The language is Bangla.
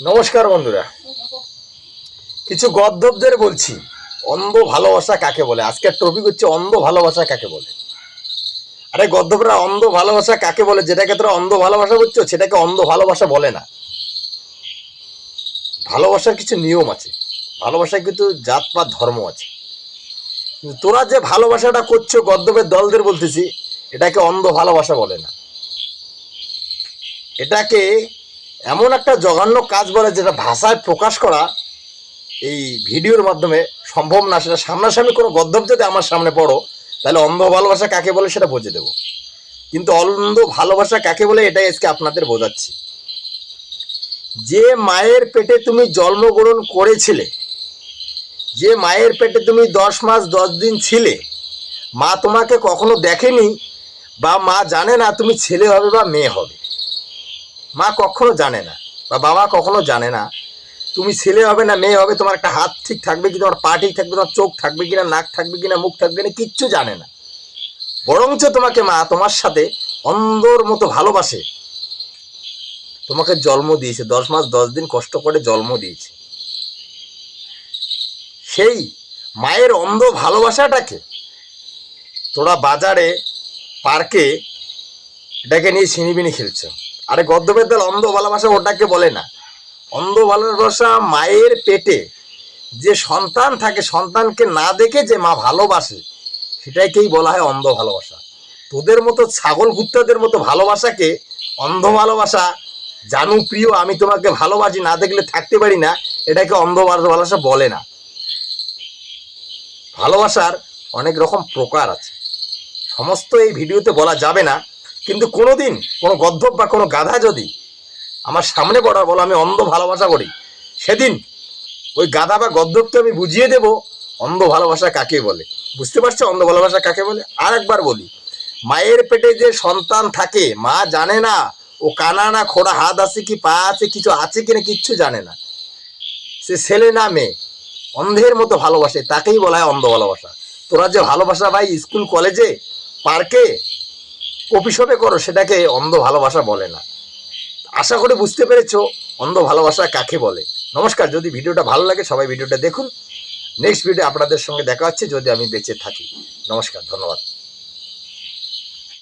নমস্কার বন্ধুরা। কিছু গদ্যবদের বলছি অন্ধ ভালোবাসা কাকে বলে? আজকের টপিক হচ্ছে অন্ধ ভালোবাসা কাকে বলে? আরে গদ্যবরা অন্ধ ভালোবাসা কাকে বলে? যেটাকে তোরা অন্ধ ভালোবাসা বলছো সেটাকে অন্ধ ভালোবাসা বলে না। ভালোবাসার কিছু নিয়ম আছে, ভালোবাসার কিন্তু জাত বা ধর্ম আছে। তোরা যে ভালোবাসাটা করছ গদ্যবের দলদের বলতেছি, এটাকে অন্ধ ভালোবাসা বলে না। এটাকে এমন একটা জঘন্য কাজ বলে যেটা ভাষায় প্রকাশ করা এই ভিডিওর মাধ্যমে সম্ভব না, সেটা সামনাসামনি কোনো গদ্যব যদি আমার সামনে পড়ো, তাহলে অন্ধ ভালোবাসা কাকে বলে সেটা বুঝে দেবো। কিন্তু অন্ধ ভালোবাসা কাকে বলে এটাই আজকে আপনাদের বোঝাচ্ছি। যে মায়ের পেটে তুমি জন্মগ্রহণ করেছিলে, যে মায়ের পেটে তুমি দশ মাস, দশ দিন ছিলে, মা তোমাকে কখনো দেখেনি বা মা জানে না তুমি ছেলে হবে বা মেয়ে হবে। মা কখনো জানে না বা বাবা কখনো জানে না। তুমি ছেলে হবে না মেয়ে হবে, তোমার একটা হাত ঠিক থাকবে কি, তোমার পা ঠিক থাকবে, তোমার চোখ থাকবে কিনা নাক থাকবে কিনা মুখ থাকবে না, কিচ্ছু জানে না। বরঞ্চ তোমাকে মা তোমার সাথে অন্ধর মতো ভালোবাসে। তোমাকে জন্ম দিয়েছে, দশ মাস দশ দিন কষ্ট করে জন্ম দিয়েছে। সেই মায়ের অন্ধ ভালোবাসাটাকে তোরা বাজারে, পার্কে, এটাকে নিয়ে ছিনিবিনি খেলছো। আরে গদ্যবের দল অন্ধ ভালোবাসা ওটাকে বলে না। অন্ধ ভালোবাসা মায়ের পেটে যে সন্তান থাকে, সন্তানকে না দেখে যে মা ভালোবাসে, সেটাকেই বলা হয় অন্ধ ভালোবাসা। তোদের মতো ছাগল কুত্তাদের মতো ভালোবাসাকে অন্ধ ভালোবাসা, জানু প্রিয়, আমি তোমাকে ভালোবাসি, না দেখলে থাকতে পারি না, এটাকে অন্ধ ভালোবাসা বলে না। ভালোবাসার অনেক রকম প্রকার আছে। সমস্ত এই ভিডিওতে বলা যাবে না কিন্তু কোনো দিন কোনো গদ্ধব বা কোনো গাধা যদি আমার সামনে পড়ার বলো, আমি অন্ধ ভালোবাসা করি, সেদিন ওই গাধা বা গদ্ধবকে আমি বুঝিয়ে দেব, অন্ধ ভালোবাসা কাকে বলে। বুঝতে পারছ অন্ধ ভালোবাসা কাকে বলে? আর একবার বলি, মায়ের পেটে যে সন্তান থাকে, মা জানে না, ও কানা না, খোড়া হাত আছে কি, পা আছে, কিছু আছে কি না কিচ্ছু জানে না। সে ছেলে না মেয়ে, অন্ধের মতো ভালোবাসে, তাকেই বলা হয় অন্ধ ভালোবাসা। তোরা যে ভালোবাসা ভাই, স্কুল, কলেজে, পার্কে কপি করো, সেটাকে অন্ধ ভালোবাসা বলে না। আশা করে বুঝতে পেরেছ অন্ধ ভালোবাসা কাকে বলে। নমস্কার, যদি ভিডিওটা ভালো লাগে সবাই ভিডিওটা দেখুন। নেক্সট ভিডিও আপনাদের সঙ্গে দেখা হচ্ছে, যদি আমি বেঁচে থাকি। নমস্কার, ধন্যবাদ।